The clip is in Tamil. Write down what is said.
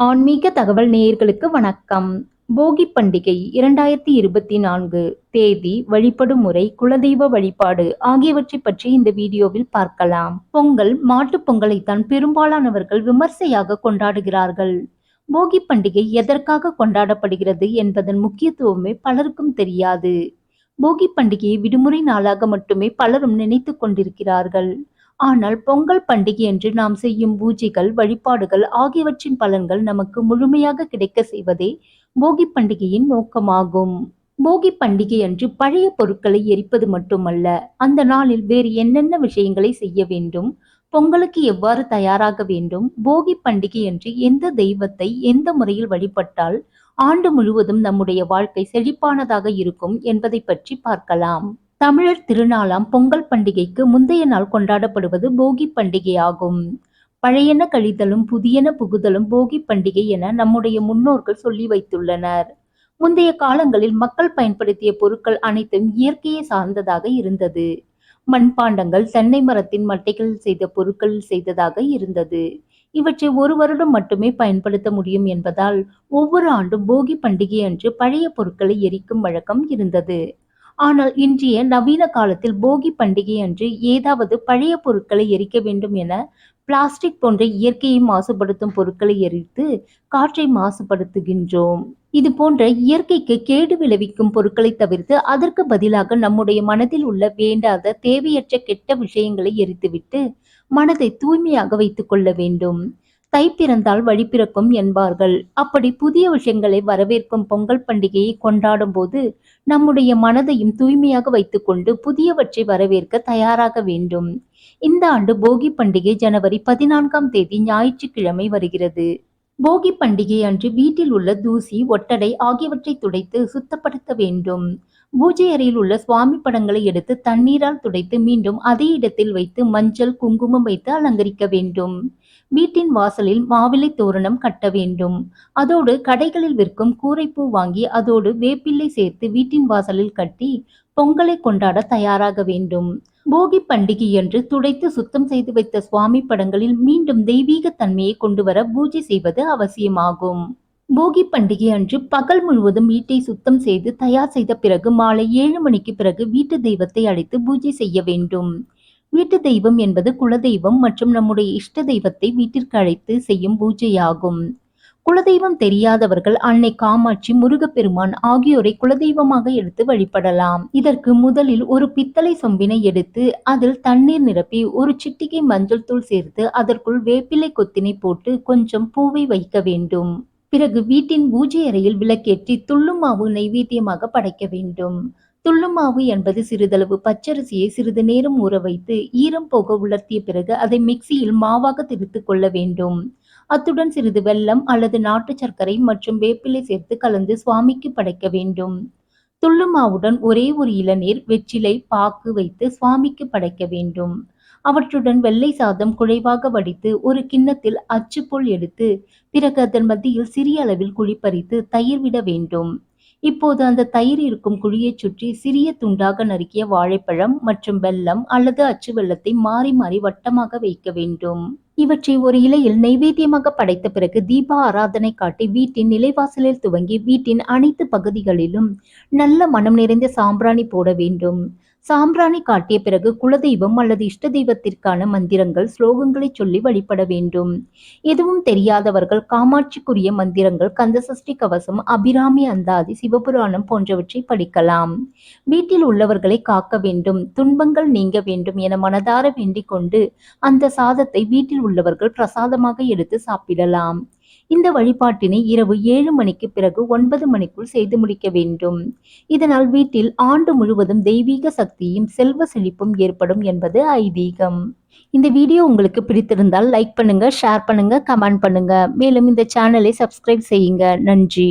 ஆன்மீக தகவல் நேயர்களுக்கு வணக்கம். போகி பண்டிகை இரண்டாயிரத்தி இருபத்தி நான்கு தேதி வழிபடும் முறை குலதெய்வ வழிபாடு ஆகியவற்றை பற்றி இந்த வீடியோவில் பார்க்கலாம். பொங்கல் மாட்டுப் பொங்கலைத்தான் பெரும்பாலானவர்கள் விமர்சையாக கொண்டாடுகிறார்கள். போகி பண்டிகை எதற்காக கொண்டாடப்படுகிறது என்பதன் முக்கியத்துவமே பலருக்கும் தெரியாது. போகி பண்டிகையை விடுமுறை நாளாக மட்டுமே பலரும் நினைத்து கொண்டிருக்கிறார்கள். ஆனால் பொங்கல் பண்டிகையன்று நாம் செய்யும் பூஜைகள் வழிபாடுகள் ஆகியவற்றின் பலன்கள் நமக்கு முழுமையாக கிடைக்க செய்வதே போகி பண்டிகையின் நோக்கமாகும். போகி பண்டிகை அன்று பழைய பொருட்களை எரிப்பது மட்டுமல்ல அந்த நாளில் வேறு என்னென்ன விஷயங்களை செய்ய வேண்டும் பொங்கலுக்கு எவ்வாறு தயாராக வேண்டும் போகி பண்டிகை அன்று எந்த தெய்வத்தை எந்த முறையில் வழிபட்டால் ஆண்டு முழுவதும் நம்முடைய வாழ்க்கை செழிப்பானதாக இருக்கும் என்பதை பற்றி பார்க்கலாம். தமிழர் திருநாளாம் பொங்கல் பண்டிகைக்கு முந்தைய நாள் கொண்டாடப்படுவது போகி பண்டிகையாகும். பழையன கழிதலும் புதியன புகுதலும் போகி பண்டிகை என நம்முடைய முன்னோர்கள் சொல்லி வைத்துள்ளனர். முந்தைய காலங்களில் மக்கள் பயன்படுத்திய பொருட்கள் அனைத்தும் இயற்கையை சார்ந்ததாக இருந்தது. மண்பாண்டங்கள் தென்னை மரத்தின் மட்டைகள் செய்த பொருட்கள் செய்ததாக இருந்தது. இவற்றை ஒரு வருடம் மட்டுமே பயன்படுத்த முடியும் என்பதால் ஒவ்வொரு ஆண்டும் போகி பண்டிகை அன்று பழைய பொருட்களை எரிக்கும் வழக்கம் இருந்தது. ஆனால் இன்றைய நவீன காலத்தில் போகி பண்டிகை அன்று ஏதாவது பழைய பொருட்களை எரிக்க வேண்டும் என பிளாஸ்டிக் போன்ற இயற்கையை மாசுபடுத்தும் பொருட்களை எரித்து காற்றை மாசுபடுத்துகின்றோம். இது போன்ற இயற்கைக்கு கேடு விளைவிக்கும் பொருட்களை தவிர்த்து அதற்கு பதிலாக நம்முடைய மனதில் உள்ள வேண்டாத தேவையற்ற கெட்ட விஷயங்களை எரித்துவிட்டு மனதை தூய்மையாக வைத்துக் கொள்ள வேண்டும். தை பிறந்தால் வழி பிறக்கும் என்பார்கள். அப்படி புதிய விஷயங்களை வரவேற்கும் பொங்கல் பண்டிகையை கொண்டாடும் போது நம்முடைய மனதையும் தூய்மையாக வைத்துக்கொண்டு புதியவற்றை வரவேற்க தயாராக வேண்டும். இந்த ஆண்டு போகி பண்டிகை ஜனவரி பதினான்காம் தேதி ஞாயிற்றுக்கிழமை வருகிறது. போகி பண்டிகை அன்று வீட்டில் உள்ள தூசி ஒட்டடை ஆகியவற்றை துடைத்து சுத்தப்படுத்த வேண்டும். பூஜை அறையில் உள்ள சுவாமி படங்களை எடுத்து தண்ணீரால் துடைத்து மீண்டும் அதே இடத்தில் வைத்து மஞ்சள் குங்குமம் வைத்து அலங்கரிக்க வேண்டும். வீட்டின் வாசலில் மாவிலை தோரணம் கட்ட வேண்டும். அதோடு கடைகளில் விற்கும் கூரைப்பூ வாங்கி அதோடு வேப்பிள்ளை சேர்த்து வீட்டின் வாசலில் கட்டி பொங்கலை கொண்டாட தயாராக வேண்டும். போகி பண்டிகையன்று துடைத்து சுத்தம் செய்து வைத்த சுவாமி படங்களில் மீண்டும் தெய்வீக தன்மையை கொண்டு வர பூஜை செய்வது அவசியமாகும். போகி பண்டிகை அன்று பகல் முழுவதும் வீட்டை சுத்தம் செய்து தயார் செய்த பிறகு மாலை ஏழு மணிக்கு பிறகு வீட்டு தெய்வத்தை அழைத்து பூஜை செய்ய வேண்டும். வீட்டு தெய்வம் என்பது குலதெய்வம் மற்றும் நம்முடைய இஷ்ட தெய்வத்தை வீட்டிற்கு அழைத்து செய்யும் பூஜையாகும். குலதெய்வம் தெரியாதவர்கள் அன்னை காமாட்சி முருகப்பெருமான் ஆகியோரை குலதெய்வமாக எடுத்து வழிபடலாம். இதற்கு முதலில் ஒரு பித்தளை சொம்பினை எடுத்து அதில் தண்ணீர் நிரப்பி ஒரு சிட்டிகை மஞ்சள் தூள் சேர்த்து அதற்குள் வேப்பிலை கொத்தினை போட்டு கொஞ்சம் பூவை வைக்க வேண்டும். பிறகு வீட்டின் பூஜை அறையில் விளக்கேற்றி துள்ளுமாவு நைவேத்தியமாக படைக்க வேண்டும். துள்ளுமாவு என்பது சிறிதளவு பச்சரிசியை சிறிது நேரம் ஊற வைத்து ஈரம் போக உலர்த்திய பிறகு அதை மிக்சியில் மாவாக திரித்து கொள்ள வேண்டும். அத்துடன் சிறிது வெல்லம் அல்லது நாட்டு சர்க்கரை மற்றும் வேப்பிலை சேர்த்து கலந்து சுவாமிக்கு படைக்க வேண்டும். துள்ளுமாவுடன் ஒரே ஒரு இளநீர் வெற்றிலை பாக்கு வைத்து சுவாமிக்கு படைக்க வேண்டும். அவற்றுடன் வெள்ளை சாதம் குழைவாக வடித்து ஒரு கிண்ணத்தில் அச்சுப்போல் எடுத்து பிறகு அதன் மத்தியில் சிறிய அளவில் குழிப்பறித்து தயிர் விட வேண்டும். இப்போது அந்த தயிர் இருக்கும் குழியைச் சுற்றி சிறிய துண்டாக நறுக்கிய வாழைப்பழம் மற்றும் வெல்லம் அல்லது அச்சு வெள்ளத்தை மாறி மாறி வட்டமாக வைக்க வேண்டும். இவற்றை ஒரு இலையில் நைவேத்தியமாக படைத்த பிறகு தீப ஆராதனை காட்டி வீட்டின் நிலைவாசலில் துவங்கி வீட்டின் அனைத்து பகுதிகளிலும் நல்ல மனம் நிறைந்த சாம்பிராணி போட வேண்டும். சாம்பிராணி காட்டிய பிறகு குலதெய்வம் அல்லது இஷ்ட தெய்வத்திற்கான மந்திரங்கள் ஸ்லோகங்களை சொல்லி வழிபட வேண்டும். எதுவும் தெரியாதவர்கள் காமாட்சிக்குரிய மந்திரங்கள் கந்தசஷ்டி கவசம் அபிராமி அந்தாதி சிவபுராணம் போன்றவற்றை படிக்கலாம். வீட்டில் உள்ளவர்களை காக்க வேண்டும். துன்பங்கள் நீங்க வேண்டும் என மனதார வேண்டிக் கொண்டு அந்த சாதத்தை வீட்டில் உள்ளவர்கள் பிரசாதமாக எடுத்து சாப்பிடலாம். இந்த வழிபாட்டினை இரவு ஏழு மணிக்கு பிறகு ஒன்பது மணிக்குள் செய்து முடிக்க வேண்டும். இதனால் வீட்டில் ஆண்டு முழுவதும் தெய்வீக சக்தியும் செல்வ செழிப்பும் ஏற்படும் என்பது ஐதீகம். இந்த வீடியோ உங்களுக்கு பிடித்திருந்தால் லைக் பண்ணுங்க ஷேர் பண்ணுங்க கமெண்ட் பண்ணுங்க. மேலும் இந்த சேனலை சப்ஸ்கிரைப் செய்யுங்க. நன்றி.